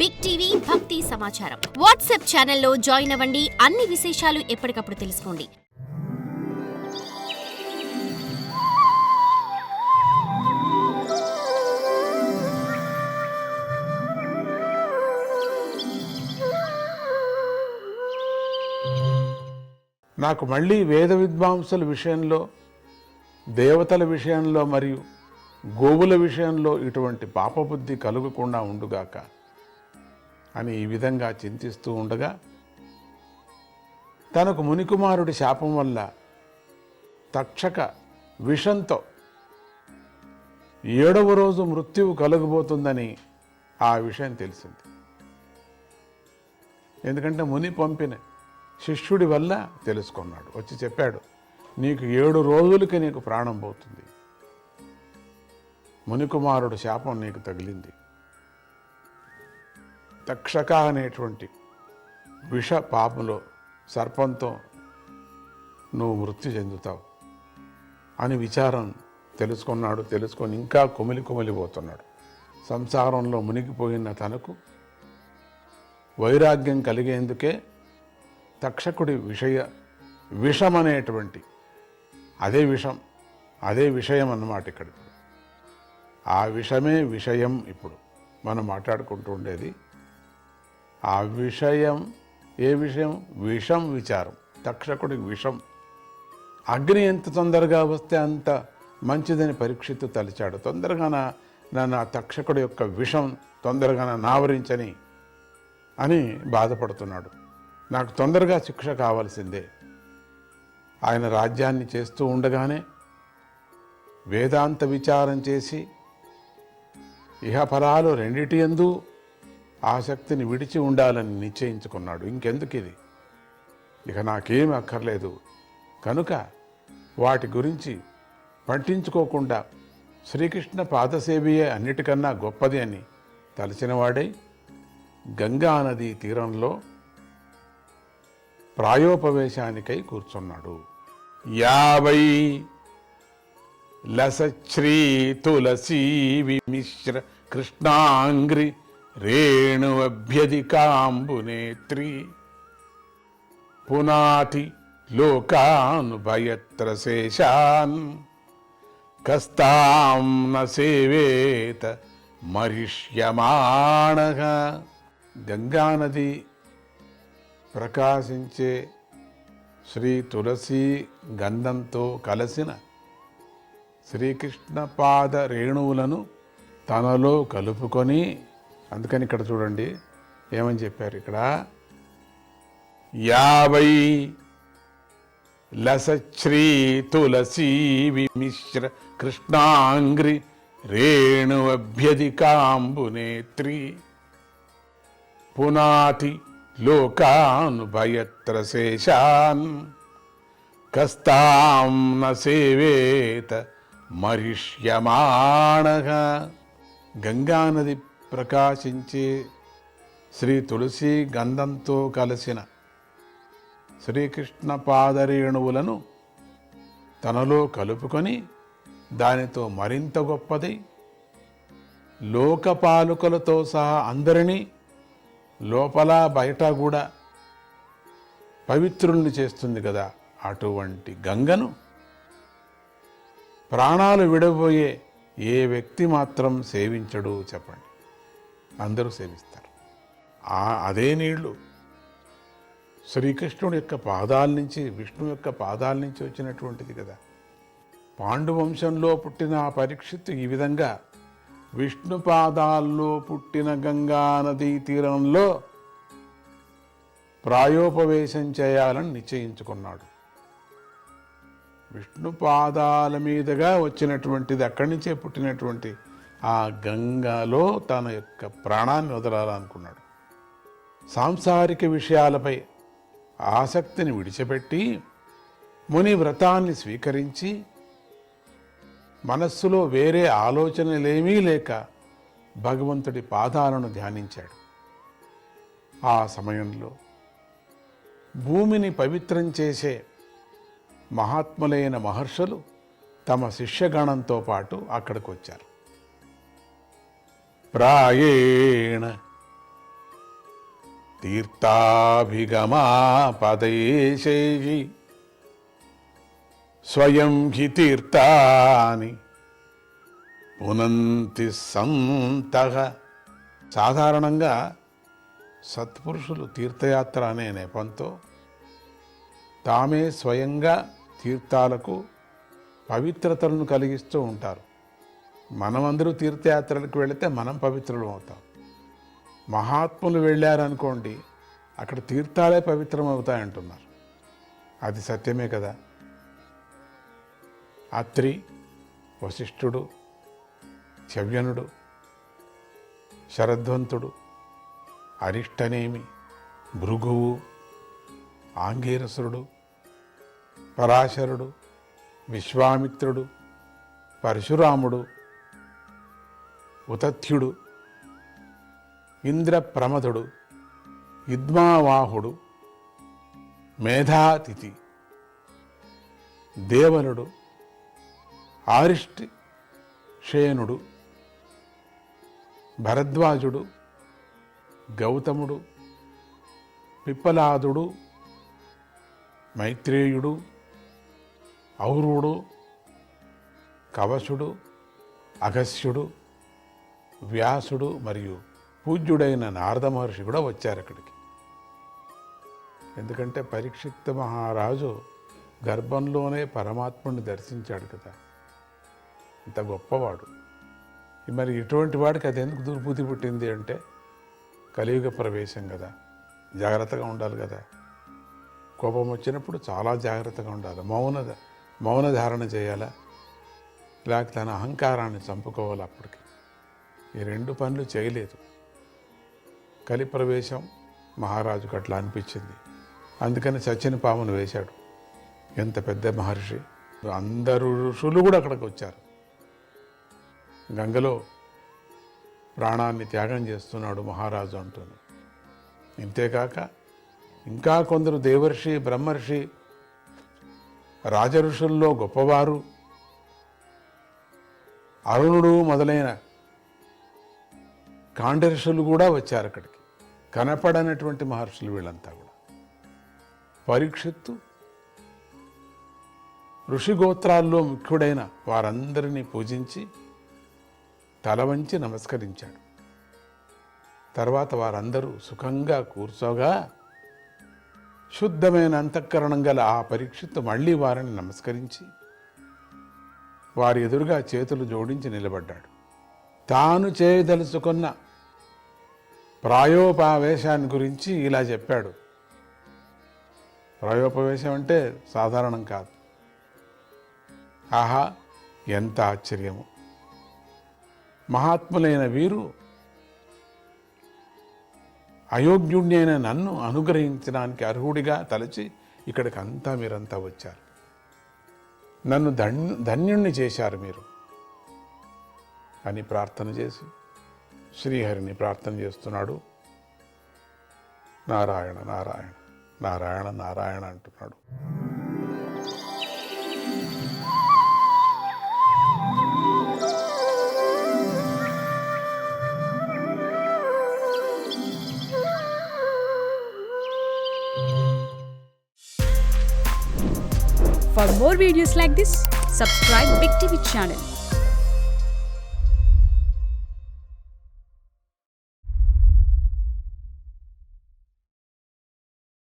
Big TV భక్తి సమాచారం WhatsApp ఛానల్లో జాయిన్ అవ్వండి. అన్ని విశేషాలు ఎప్పటికప్పుడు తెలుసుకోండి. నాకు మళ్ళీ వేద విద్వాంసుల విషయంలో దేవతల విషయంలో మరియు గోవుల విషయంలో ఇటువంటి పాపబుద్ధి కలుగకుండా ఉండుగాక అని ఈ విధంగా చింతిస్తూ ఉండగా తనకు మునికుమారుడి శాపం వల్ల తక్షక విషంతో ఏడవ రోజు మృత్యువు కలగబోతుందని ఆ విషయం తెలిసింది. ఎందుకంటే ముని పంపిన శిష్యుడి వల్ల తెలుసుకున్నాడు. వచ్చి చెప్పాడు నీకు ఏడు రోజులకి నీకు ప్రాణం పోతుంది. మునికుమారుడు శాపం నీకు తగిలింది. తక్షక అనేటువంటి విష పాపంలో సర్పంతో నువ్వు మృత్యు చెందుతావు అని విచారం తెలుసుకున్నాడు తెలుసుకొని ఇంకా కుమిలి కుమిలిపోతున్నాడు సంసారంలో మునిగిపోయిన తనకు వైరాగ్యం కలిగేందుకే తక్షకుడి విషయ విషం అనేటువంటి అదే విషం అదే విషయం అన్నమాట ఇక్కడ ఆ విషమే విషయం ఇప్పుడు మనం మాట్లాడుకుంటూ ఉండేది. ఆ విషయం ఏ విషయం? విషం విచారం. తక్షకుడికి విషం. అగ్ని ఎంత తొందరగా వస్తే అంత మంచిదని పరీక్షిత్తు తలిచాడు. తొందరగాన నన్ను ఆ తక్షకుడి యొక్క విషం తొందరగాన నావరించని అని బాధపడుతున్నాడు. నాకు తొందరగా శిక్ష కావాల్సిందే. ఆయన రాజ్యాన్ని చేస్తూ ఉండగానే వేదాంత విచారం చేసి ఇహపరాలు రెండిటి ఎందు ఆసక్తిని విడిచి ఉండాలని నిశ్చయించుకున్నాడు. ఇంకెందుకు ఇది? ఇక నాకేమి అక్కర్లేదు. కనుక వాటి గురించి పట్టించుకోకుండా శ్రీకృష్ణ పాదసేవియే అన్నిటికన్నా గొప్పది అని తలచినవాడై గంగా నదీ తీరంలో ప్రాయోపవేశానికై కూర్చున్నాడు. యాభై లసశ్రీ తులసీ విమిశ్ర కృష్ణాంగ్రి రేణువభ్యధికాంబునేత్రి పునాతి లోకానుభయత్ర శేషాన్ కస్తాం న సేవేత మరిష్యమాణ గంగానది ప్రకాశించే శ్రీ తులసి గంధంతో కలసిన శ్రీకృష్ణ పాద రేణువులను తనలో కలుపుకొని అందుకని ఇక్కడ చూడండి ఏమని చెప్పారు ఇక్కడ? యావై లసశ్రీ తులసీ విమిశ్ర కృష్ణాంగ్రి రేణువభ్యధికాంబునేత్రి పునాతి లోకానుభయత్ర శేషాన్ కస్తాం న సేవేత మరిష్యమాణ గంగానది ప్రకాశించే శ్రీ తులసి గంధంతో కలిసిన శ్రీకృష్ణ పాదరేణువులను తనలో కలుపుకొని దానితో మరింత గొప్పది లోకపాలుకలతో సహా అందరినీ లోపల బయట కూడా పవిత్రుల్ని చేస్తుంది కదా అటువంటి గంగను. ప్రాణాలు విడబోయే ఏ వ్యక్తి మాత్రం సేవించడు చెప్పండి. అందరూ సేవిస్తారు. ఆ అదే నీళ్ళు. శ్రీకృష్ణుడి యొక్క పాదాల నుంచి విష్ణు యొక్క పాదాల నుంచి వచ్చినటువంటిది కదా. పాండు వంశంలో పుట్టిన ఆ పరీక్షిత్తు ఈ విధంగా విష్ణు పాదాల్లో పుట్టిన గంగా నదీ తీరంలో ప్రాయోపవేశం చేయాలని నిశ్చయించుకున్నాడు. విష్ణు పాదాల మీదుగా వచ్చినటువంటిది అక్కడి నుంచే పుట్టినటువంటి ఆ గంగలో తన యొక్క ప్రాణాన్ని వదలాలనుకున్నాడు. సాంసారిక విషయాలపై ఆసక్తిని విడిచిపెట్టి ముని వ్రతాన్ని స్వీకరించి మనస్సులో వేరే ఆలోచనలేమీ లేక భగవంతుడి పాదాలను ధ్యానించాడు. ఆ సమయంలో భూమిని పవిత్రం చేసే మహాత్ములైన మహర్షులు తమ శిష్యగణంతో పాటు అక్కడికి వచ్చారు ప్రాయేణ తీర్థాభిగమాపదేశై స్వయం హి తీర్థాని పునంతి సంతః. సాధారణంగా సత్పురుషులు తీర్థయాత్ర అనే నెపంతో తామే స్వయంగా తీర్థాలకు పవిత్రతలను కలిగిస్తూ ఉంటారు. మనమందరూ తీర్థయాత్రలకు వెళితే మనం పవిత్రులు అవుతాం. మహాత్ములు వెళ్ళారనుకోండి అక్కడ తీర్థాలే పవిత్రం అవుతాయంటున్నారు అది సత్యమే కదా. అత్రి వశిష్ఠుడు శవ్యనుడు శరద్వంతుడు అరిష్టనేమి భృగువు ఆంగీరసుడు పరాశరుడు విశ్వామిత్రుడు పరశురాముడు ఉతథ్యుడు ఇంద్రప్రమదుడు యుద్మావాహుడు మేధాతిథి దేవనుడు ఆరిష్టి శయనుడు భరద్వాజుడు గౌతముడు పిప్పలాదుడు మైత్రేయుడు ఔరుడు కవశుడు అగస్యుడు వ్యాసుడు మరియు పూజ్యుడైన నారద మహర్షి కూడా వచ్చారు అక్కడికి. ఎందుకంటే పరీక్షిత్ మహారాజు గర్భంలోనే పరమాత్ముని దర్శించాడు కదా. ఇంత గొప్పవాడు. మరి ఇటువంటి వాడికి అది ఎందుకు దుర్బుద్ధి పుట్టింది అంటే కలియుగ ప్రవేశం కదా. జాగ్రత్తగా ఉండాలి కదా. కోపం వచ్చినప్పుడు చాలా జాగ్రత్తగా ఉండాలి. మౌన మౌన ధారణ చేయాలా? లేక తన అహంకారాన్ని చంపుకోవాలి అప్పటికి? ఈ రెండు పనులు చేయలేదు. కలి ప్రవేశం మహారాజుకు అట్లా అనిపించింది. అందుకని చచ్చిన పామును వేశాడు. ఎంత పెద్ద మహర్షి. అందరు ఋషులు కూడా అక్కడికి వచ్చారు. గంగలో ప్రాణాన్ని త్యాగం చేస్తున్నాడు మహారాజు అంటూనే. ఇంతేకాక ఇంకా కొందరు దేవర్షి బ్రహ్మర్షి రాజఋషుల్లో గొప్పవారు అరుణుడు మొదలైన కాండర్షులు కూడా వచ్చారు అక్కడికి. కనపడనటువంటి మహర్షులు వీళ్ళంతా కూడా. పరీక్షిత్తు ఋషిగోత్రాల్లో ముఖ్యుడైన వారందరినీ పూజించి తల వంచి నమస్కరించాడు. తర్వాత వారందరూ సుఖంగా కూర్చోగా శుద్ధమైన అంతఃకరణం గల ఆ పరీక్షిత్తు మళ్ళీ వారిని నమస్కరించి వారి ఎదురుగా చేతులు జోడించి నిలబడ్డాడు. తాను చేయదలుచుకున్న ప్రాయోపవేశాన్ని గురించి ఇలా చెప్పాడు. ప్రాయోపవేశం అంటే సాధారణం కాదు. ఆహా ఎంత ఆశ్చర్యము. మహాత్ములైన వీరు అయోగ్యుణ్ణైన నన్ను అనుగ్రహించడానికి అర్హుడిగా తలచి ఇక్కడికి అంతా మీరంతా వచ్చారు. నన్ను ధన్యు ధన్యుణ్ణి చేశారు మీరు అని ప్రార్థన చేసి శ్రీహరిని ప్రార్థన చేస్తున్నాడు నారాయణ నారాయణ నారాయణ నారాయణ అంటున్నాడు For more videos like this, subscribe Big TV channel